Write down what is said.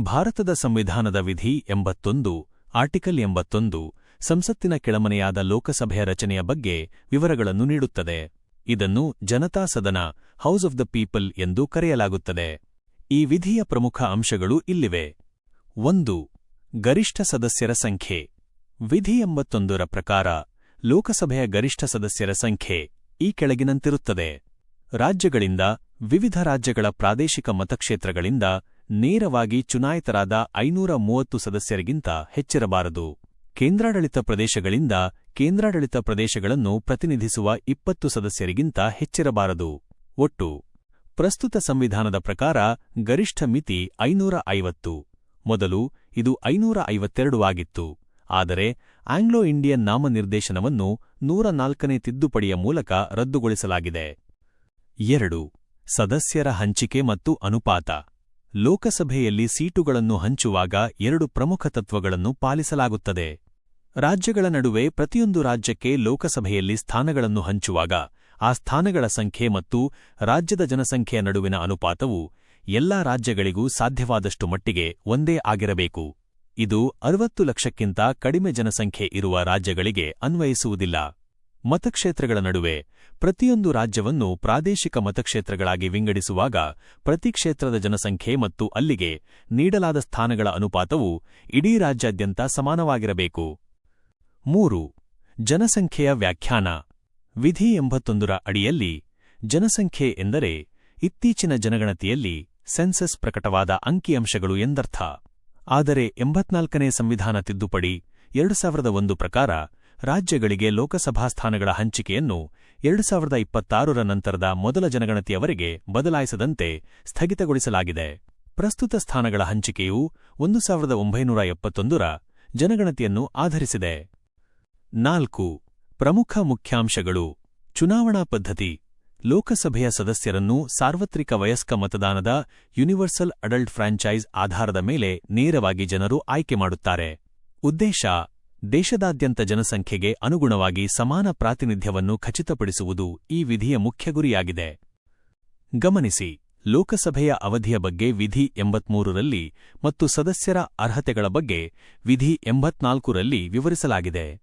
ಭಾರತದ ಸಂವಿಧಾನದ ವಿಧಿ ಎಂಬತ್ತೊಂದು, ಆರ್ಟಿಕಲ್ ಎಂಬತ್ತೊಂದು, ಸಂಸತ್ತಿನ ಕೆಳಮನೆಯಾದ ಲೋಕಸಭೆಯ ರಚನೆಯ ಬಗ್ಗೆ ವಿವರಗಳನ್ನು ನೀಡುತ್ತದೆ. ಇದನ್ನು ಜನತಾ ಸದನ, ಹೌಸ್ ಆಫ್ ದ ಪೀಪಲ್ ಎಂದು ಕರೆಯಲಾಗುತ್ತದೆ. ಈ ವಿಧಿಯ ಪ್ರಮುಖ ಅಂಶಗಳು ಇಲ್ಲಿವೆ. ಒಂದು, ಗರಿಷ್ಠ ಸದಸ್ಯರ ಸಂಖ್ಯೆ. ವಿಧಿ ಎಂಬತ್ತೊಂದರ ಪ್ರಕಾರ, ಲೋಕಸಭೆಯ ಗರಿಷ್ಠ ಸದಸ್ಯರ ಸಂಖ್ಯೆ ಈ ಕೆಳಗಿನಂತಿರುತ್ತದೆ. ರಾಜ್ಯಗಳಿಂದ, ವಿವಿಧ ರಾಜ್ಯಗಳ ಪ್ರಾದೇಶಿಕ ಮತಕ್ಷೇತ್ರಗಳಿಂದ ನೇರವಾಗಿ ಚುನಾಯಿತರಾದ ಐನೂರ ಮೂವತ್ತು ಸದಸ್ಯರಿಗಿಂತ ಹೆಚ್ಚಿರಬಾರದು. ಕೇಂದ್ರಾಡಳಿತ ಪ್ರದೇಶಗಳಿಂದ ಕೇಂದ್ರಾಡಳಿತ ಪ್ರದೇಶಗಳನ್ನು ಪ್ರತಿನಿಧಿಸುವ ಇಪ್ಪತ್ತು ಸದಸ್ಯರಿಗಿಂತ ಹೆಚ್ಚಿರಬಾರದು. ಒಟ್ಟು ಪ್ರಸ್ತುತ ಸಂವಿಧಾನದ ಪ್ರಕಾರ ಗರಿಷ್ಠ ಮಿತಿ ಐನೂರ ಐವತ್ತು ಮೊದಲು ಇದು ಐನೂರ ಐವತ್ತೆರಡು ಆಗಿತ್ತು. ಆದರೆ ಆಂಗ್ಲೋ ಇಂಡಿಯನ್ ನಾಮನಿರ್ದೇಶನವನ್ನು ನೂರ ನಾಲ್ಕನೇ ತಿದ್ದುಪಡಿಯ ಮೂಲಕ ರದ್ದುಗೊಳಿಸಲಾಗಿದೆ. ಎರಡು. ಸದಸ್ಯರ ಹಂಚಿಕೆ ಮತ್ತು ಅನುಪಾತ. ಲೋಕಸಭೆಯಲ್ಲಿ ಸೀಟುಗಳನ್ನು ಹಂಚುವಾಗ ಎರಡು ಪ್ರಮುಖ ತತ್ವಗಳನ್ನು ಪಾಲಿಸಲಾಗುತ್ತದೆ. ರಾಜ್ಯಗಳ ನಡುವೆ ಪ್ರತಿಯೊಂದು ರಾಜ್ಯಕ್ಕೆ ಲೋಕಸಭೆಯಲ್ಲಿ ಸ್ಥಾನಗಳನ್ನು ಹಂಚುವಾಗ ಆ ಸ್ಥಾನಗಳ ಸಂಖ್ಯೆ ಮತ್ತು ರಾಜ್ಯದ ಜನಸಂಖ್ಯೆಯ ನಡುವಿನ ಅನುಪಾತವು ಎಲ್ಲಾ ರಾಜ್ಯಗಳಿಗೂ ಸಾಧ್ಯವಾದಷ್ಟು ಮಟ್ಟಿಗೆ ಒಂದೇ ಆಗಿರಬೇಕು. ಇದು ಅರವತ್ತು ಲಕ್ಷಕ್ಕಿಂತ ಕಡಿಮೆ ಜನಸಂಖ್ಯೆ ಇರುವ ರಾಜ್ಯಗಳಿಗೆ ಅನ್ವಯಿಸುವುದಿಲ್ಲ. ಮತಕ್ಷೇತ್ರಗಳ ನಡುವೆ ಪ್ರತಿಯೊಂದು ರಾಜ್ಯವನ್ನು ಪ್ರಾದೇಶಿಕ ಮತಕ್ಷೇತ್ರಗಳಾಗಿ ವಿಂಗಡಿಸುವಾಗ ಪ್ರತಿ ಕ್ಷೇತ್ರದ ಜನಸಂಖ್ಯೆ ಮತ್ತು ಅಲ್ಲಿಗೆ ನೀಡಲಾದ ಸ್ಥಾನಗಳ ಅನುಪಾತವು ಇಡೀ ರಾಜ್ಯಾದ್ಯಂತ ಸಮಾನವಾಗಿರಬೇಕು. ಮೂರು, ಜನಸಂಖ್ಯೆಯ ವ್ಯಾಖ್ಯಾನ. ವಿಧಿ ಎಂಬತ್ತೊಂದರ ಅಡಿಯಲ್ಲಿ ಜನಸಂಖ್ಯೆ ಎಂದರೆ ಇತ್ತೀಚಿನ ಜನಗಣತಿಯಲ್ಲಿ ಸೆನ್ಸಸ್ ಪ್ರಕಟವಾದ ಅಂಕಿಅಂಶಗಳು ಎಂದರ್ಥ. ಆದರೆ ಎಂಬತ್ನಾಲ್ಕನೇ ಸಂವಿಧಾನ ತಿದ್ದುಪಡಿ ಎರಡು ಸಾವಿರದ ಒಂದು ಪ್ರಕಾರ ರಾಜ್ಯಗಳಿಗೆ ಲೋಕಸಭಾ ಸ್ಥಾನಗಳ ಹಂಚಿಕೆಯನ್ನು ಎರಡು ಸಾವಿರದ ಇಪ್ಪತ್ತಾರರ ನಂತರದ ಮೊದಲ ಜನಗಣತಿಯವರೆಗೆ ಬದಲಾಯಿಸದಂತೆ ಸ್ಥಗಿತಗೊಳಿಸಲಾಗಿದೆ. ಪ್ರಸ್ತುತ ಸ್ಥಾನಗಳ ಹಂಚಿಕೆಯು ಒಂದು ಸಾವಿರದ ಒಂಬೈನೂರ ಎಪ್ಪತ್ತೊಂದರ ಜನಗಣತಿಯನ್ನು ಆಧರಿಸಿದೆ. ನಾಲ್ಕು. ಪ್ರಮುಖ ಮುಖ್ಯಾಂಶಗಳು. ಚುನಾವಣಾ ಪದ್ಧತಿ. ಲೋಕಸಭೆಯ ಸದಸ್ಯರನ್ನು ಸಾರ್ವತ್ರಿಕ ವಯಸ್ಕ ಮತದಾನದ ಯೂನಿವರ್ಸಲ್ ಅಡಲ್ಟ್ ಫ್ರಾಂಚೈಸ್ ಆಧಾರದ ಮೇಲೆ ನೇರವಾಗಿ ಜನರು ಆಯ್ಕೆ ಮಾಡುತ್ತಾರೆ. ಉದ್ದೇಶ. ದೇಶದಾದ್ಯಂತ ಜನಸಂಖ್ಯೆಗೆ ಅನುಗುಣವಾಗಿ ಸಮಾನ ಪ್ರಾತಿನಿಧ್ಯವನ್ನು ಖಚಿತಪಡಿಸುವುದು ಈ ವಿಧಿಯ ಮುಖ್ಯ ಗುರಿಯಾಗಿದೆ. ಗಮನಿಸಿ, ಲೋಕಸಭೆಯ ಅವಧಿಯ ಬಗ್ಗೆ ವಿಧಿ ಎಂಬತ್ಮೂರರಲ್ಲಿ ಮತ್ತು ಸದಸ್ಯರ ಅರ್ಹತೆಗಳ ಬಗ್ಗೆ ವಿಧಿ ಎಂಬತ್ನಾಲ್ಕರಲ್ಲಿ ವಿವರಿಸಲಾಗಿದೆ.